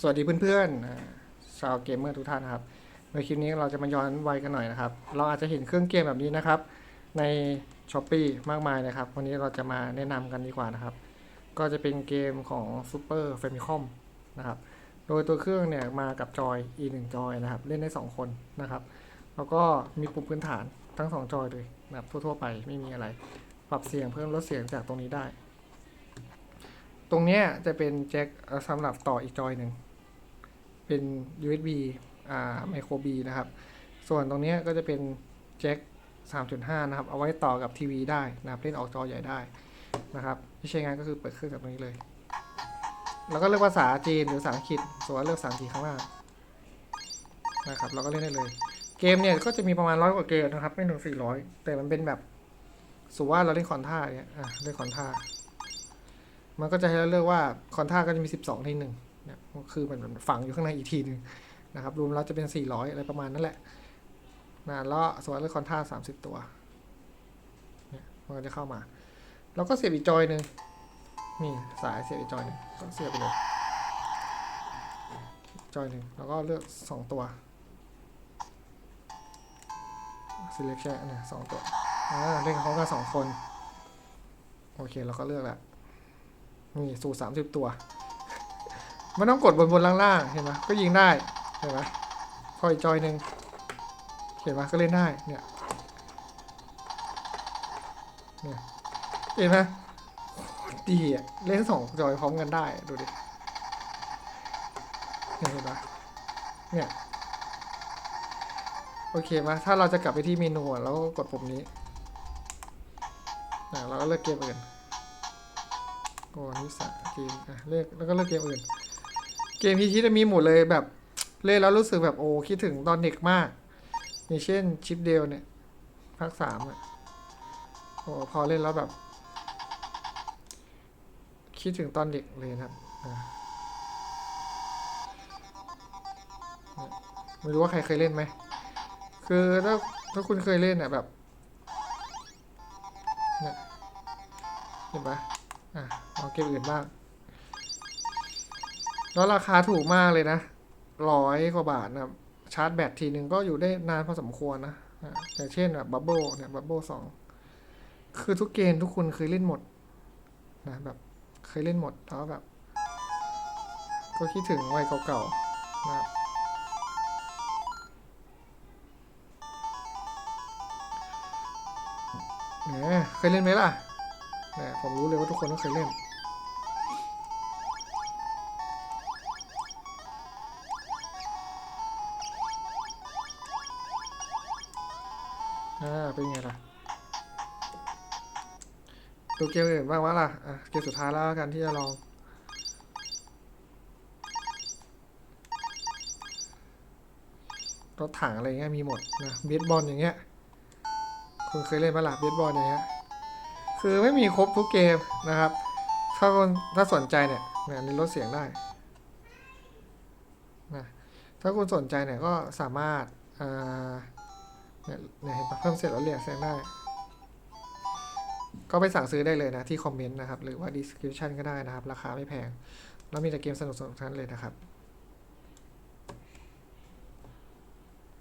สวัสดีเพื่อนๆอ่าชาวเกมเมอร์ทุกท่านนะครับในคลิปนี้เราจะมาย้อนวัยกันหน่อยนะครับ เราอาจจะเห็นเครื่องเกมแบบนี้นะครับ ใน s h อ p e e มากมายนะครับ วันนี้เราจะมาแนะนำกันดีกว่านะครับ ก็จะเป็นเกมของ Super Famicom นะครับ โดยตัวเครื่องเนี่ยมากับจอย e 1จอยนะครับ เล่นได้ 2 คนนะครับ แล้วก็มีปุ่มพื้นฐานทั้ง 2 จอยเลยนะครับทั่วๆไปไม่มีอะไร ปรับเสียงเพิ่มลดเสียงจากตรงนี้ได้ ตรงนี้จะเป็นแจ็คสำหรับต่ออีกจอยหนึ่ง เป็น USB อ่า micro B นะครับ ส่วนตรงนี้ก็จะเป็นแจ็ค3.5 นะครับ เอาไว้ต่อกับทีวีได้นะครับ เล่นออกจอใหญ่ได้นะครับที่ใช้งานก็คือเปิดเครื่องจากตรงนี้เลย แล้วก็เลือกภาษาจีนหรือภาษาอังกฤษ ส่วนเลือกภาษาอังกฤษข้างล่างนะครับ เราก็เล่นได้เลย เกมเนี่ยก็จะมีประมาณร้อยกว่าเกมนะครับ ไม่ถึง 400 แต่มันเป็นแบบสมมติว่าเราเล่นคอนท่าเนี่ยอะเล่นคอนท่า มันก็จะให้เราเลือกว่าคอนท่าก็จะมี 12 ทีหนึ่ง นี่ยก็คือมันมันฝังอยู่ข้างในอีกทีหนึ่งนะครับรวมแล้วจะเป็น 400 อะไรประมาณนั้นแหละนะแล้วส่วนเลือกคอนท่า30 ตัวเนี่ยมันก็จะเข้ามา แล้วก็เสียบอีกจอยหนึ่งนี่สายเสียบอีกจอยหนึ่งก็เสียบไปเลยจอยหนึ่งแล้วก็เลือก 2 ตัว selection เนี่ยสองตัวอ่าเล่นเขากันสองคน โอเคเราก็เลือกแล้วนี่สูตรสามสิบตัว ไม่ต้องกดบนบนล่างล่างๆ เห็นไหมก็ยิงได้ เห็นไหมพออีกจอยหนึ่งเห็นไหมก็เล่นได้เนี่ยเนี่ยเห็นไหมดีอะเล่นสองจอยพร้อมกันได้ดูดิเห็นไหมเนี่ยโอเคไหมถ้าเราจะกลับไปที่เมนูแล้วก็กดปุ่มนี้อะเราก็เลือกเกมอื่นโอ้นิสาเกมอะเลือกแล้วก็เลือกเกมอื่น เกมที่คิดจะมีหมดเลยแบบเล่นแล้วรู้สึกแบบโอ้คิดถึงตอนเด็กมาก อย่างเช่นชิปเดลเนี่ยภาคสามอะโอ้พอเล่นแล้วแบบ คิดถึงตอนเด็กเลยนะครับไม่รู้ว่าใครเคยเล่นไหม คือถ้าถ้าคุณเคยเล่นเนี่ยแบบเนี่ยเห็นปะอะเอาเกมอื่นบ้าง แล้วราคาถูกมากเลยนะร้อยกว่าบาทนะครับ ชาร์จแบตทีนึงก็อยู่ได้นานพอสมควรนะอะอย่างเช่นแบบบับเบิลเนี่ยบับเบิลสองคือทุกเกมทุกคนเคยเล่นหมดนะแบบเคยเล่นหมดแล้วแบบ ก็คิดถึงวัยเก่าๆนะครับเนี่ยเคยเล่นไหมล่ะเนี่ยผมรู้เลยว่าทุกคนต้องเคยเล่น อ่าเป็นไงล่ะตัวเกมอื่นบ้างวะล่ะอะเกมสุดท้ายแล้วกันที่จะลองรถถังอะไรเงี้ยมีหมดนะเบสบอลอย่างเงี้ยคุณเคยเล่นปะล่ะเบสบอลอย่างเงี้ยคือไม่มีครบทุกเกมนะครับ ถ้าคนถ้าสนใจเนี่ยเนี่ยนี่ลดเสียงได้นะถ้าคุณสนใจเนี่ยก็สามารถอ่า เนี่ยเนี่ยเห็นปะเพิ่มเสร็จแลดเรียกแสียงได้ ก็ไปสั่งซื้อได้เลยนะที่คอมเมนต์นะครับ หรือว่า description ก็ได้นะครับ ราคาไม่แพง แล้วมีแต่เกมสนุกๆทั้งนั้นเลยนะครับ